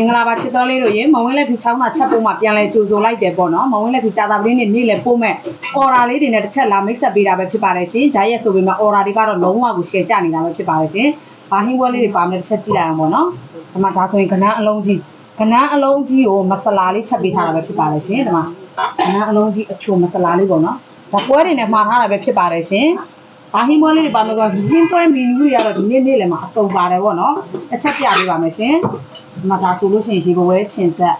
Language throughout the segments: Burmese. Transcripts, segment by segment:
င်္ဂလာပါချစ်တော်လေးတို့ရေမဝင်းလက်ဖြူချောင်းသာချက်ဖို့မှပြန်လဲကြိုဆိုလိုက်တယ်ပေါ့နော်မဝင်းလက်ဖြူကြာတာပလေးနဲ့နေ့လဲပို့မဲ့အော်ရာလေးတွေနဲ့တစ်ချက်လာမိတ်ဆက်ပေးတာပဲဖြစ်ပါတယ်ရှင်ဂျာရက်ဆိုပေမဲ့အော်ရာတွေကတော့လုံးဝကိုရှယ်ကြနေတာပဲဖြစ်ပါတယ်ရှင်ဘာဟင်းပွဲလေးတွေပါမယ်တစ်ချက်ကြည့်လိုက်အောင်ပေါ့နော်ဒီမှာဒါဆိုရင်ကနန်းအလုံးကြီးကနန်းအလုံးကြီးကိုမဆလာလေးချက်ပေးထားတာပဲဖြစ်ပါတယ်ရှင်ဒီမှာကနန်းအလုံးကြီးအချိုမဆလာလေးပေါ့နော်ဒါပွဲတွေနဲ့မှာထားတာပဲဖြစ်ပါတယ်ရှင် ဘာဟင်းပွဲလေးတွေပါမယ်ဆိုတော့ဟင်းပွဲမီနူတွေကတော့ဒီနေ့နေ့လည်းမှာအစုံပါတယ်ပေါ့နော်တစ်ချက်ပြပေးပါမယ်ရှင်ဒီမှာဒါဆိုလို့ရှိရင်ဒီဘဝဲချင်ဆက်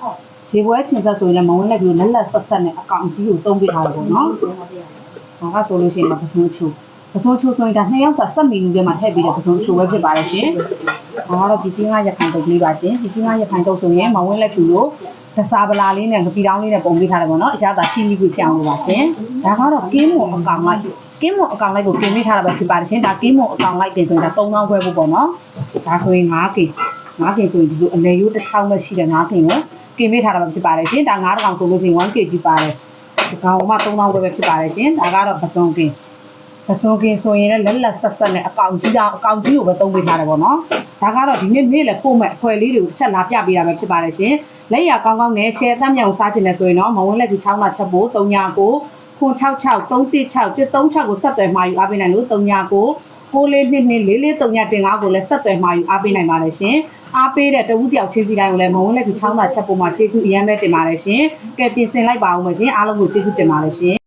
ဒီဘဝဲချင်ဆက်ဆိုရင်လည်းမဝင်လက်ပြီးလက်လက်ဆက်ဆက်နဲ့အကောင့်ကြီးကိုသုံးပေးထားတယ်ပေါ့နော်။ဒါကဆိုလို့ရှိရင်ပစုံချိုးပစုံချိုးဆိုရင်ဒါနှစ်ယောက်စာဆက်မီနူထဲမှာထည့်ပြီးတော့ပစုံချိုးပဲဖြစ်ပါတယ်ရှင်။ဒါကတော့ဒီချင်းကရခိုင်တုပ်လေးပါရှင်။ဒီချင်းကရခိုင်တုပ်ဆိုရင်မဝင်လက်ဖြူလို့သစားပလာလေးနဲ့ငပီတောင်းလေးနဲ့ပုံပေးထားတယ်ပေါ့နော်။အကြတာချီမီကိုပြောင်းလို့ပါရှင်။ဒါကတော့ကင်းမွန်အကောင်လိုက် ကင်းမွန်အကောင်လိုက်ကိုပြင်ပေးထားတာပဲဖြစ်ပါတယ်ရှင်။ဒါကင်းမွန်အကောင်လိုက်တင်ဆိုရင်ဒါ3000ခွဲဖို့ပေါ့နော်။ဒါဆိုရင် 5K ငါးကင်ဆိုရင်ဒီလိုအလဲရိုးတစ်ချောင်းပဲရှိတယ်ငါးကင်ကိုကင်ပေးထားတာပဲဖြစ်ပါတယ်ရှင်ဒါငါးတောင်ဆိုလို့ရှိရင် 1kg ပါတယ်ဒီကောင်မှ3000ပဲဖြစ်ပါတယ်ရှင်ဒါကတော့ပစုံကင်ပစုံကင်ဆိုရင်လည်းလက်လက်ဆက်ဆက်နဲ့အကောင်ကြီးတောင်အကောင်ကြီးကိုပဲသုံးပေးထားတယ်ပေါ့နော်ဒါကတော့ဒီနေ့နေ့လည်းပို့မဲ့အဖွဲလေးတွေကိုတစ်ချက်လာပြပေးတာပဲဖြစ်ပါတယ်ရှင်လက်ရကောင်းကောင်းနဲ့ share အသက်မြောင်စားခြင်းနဲ့ဆိုရင်တော့မဝင်းလက်ကြီးချောင်းသာချက်ဖို့39ကို ခွန်66 316 136ကိုဆက်သွယ်မှာယူအားပေးနိုင်လို့39ကိုကိုလေးနှစ်နှစ်လေးလေး3ညတင်5ကိုလည်းဆက်သွယ်မှာယူအားပေးနိုင်ပါတယ်ရှင်။အားပေးတဲ့တဝူးတယောက်ချင်းစီတိုင်းကိုလည်းမဝင်းလက်ပြီးချောင်းသာချက်ပေါ်မှာကျေးဇူးအများပဲတင်ပါတယ်ရှင်။ကဲပြင်ဆင်လိုက်ပါဦးမယ်ရှင်။အားလုံးကိုကျေးဇူးတင်ပါတယ်ရှင်